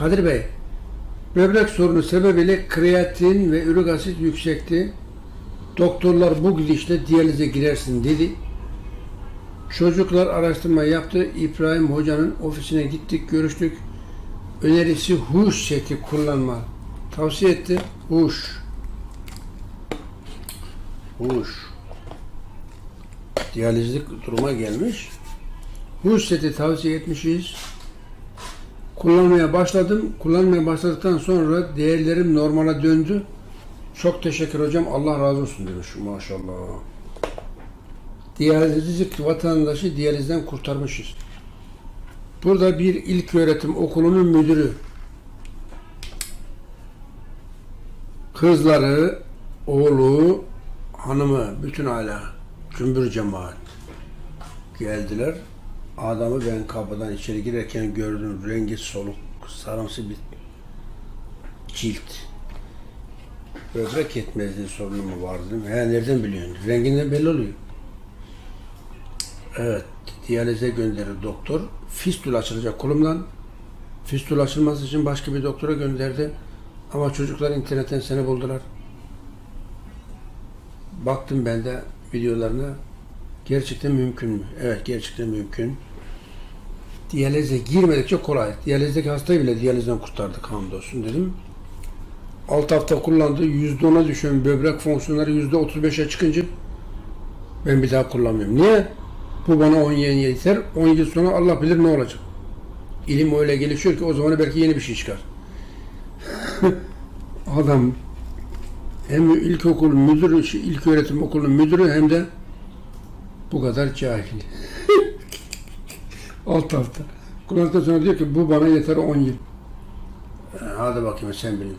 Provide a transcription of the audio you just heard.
Kadir Bey, böbrek sorunu sebebiyle kreatin ve ürik asit yüksekti. Doktorlar bu gidişle diyalize girersin dedi. Çocuklar araştırma yaptı. İbrahim Hoca'nın ofisine gittik, görüştük. Önerisi huş şekli kullanma. Tavsiye etti. Huş. Huş. Diyalizlik duruma gelmiş. Huş seti tavsiye etmişiz. Kullanmaya başladım. Kullanmaya başladıktan sonra değerlerim normale döndü. Çok teşekkür hocam. Allah razı olsun demiş. Maşallah. Diyalizlik vatandaşı diyalizden kurtarmışız. Burada bir ilk öğretim okulunun müdürü kızları, oğlu, hanımı, bütün aile, cümbür cemaat geldiler. Adamı ben kapıdan içeri girerken gördüm. Rengi soluk, sarımsı bir cilt. Böbrek yetmezliği sorunu mu var dedim. He nereden biliyorsun? Renginden belli oluyor. Evet, diyalize gönderir doktor. Fistül açılacak kolumdan. Fistül açılması için başka bir doktora gönderdi. Ama çocuklar internetten seni buldular. Baktım ben de videolarına. Gerçekten mümkün mü? Evet, gerçekten mümkün. Diyalize girmedikçe kolay. Diyalizdeki hastayı bile diyalizden kurtardık hamdolsun dedim. 6 hafta kullandı. %10'a düşen böbrek fonksiyonları %35'e çıkınca ben bir daha kullanmıyorum. Niye? Bu bana 10 yıl yeter. 10 yıl sonra Allah bilir ne olacak. İlim öyle gelişiyor ki o zaman belki yeni bir şey çıkar. Adam hem ilkokul müdürü, ilk öğretim okulunun müdürü hem de bu kadar cahil. Alt hafta. Kullandıktan sonra diyor ki bu bana yeter 10 yıl. Hadi bakayım sen bilin.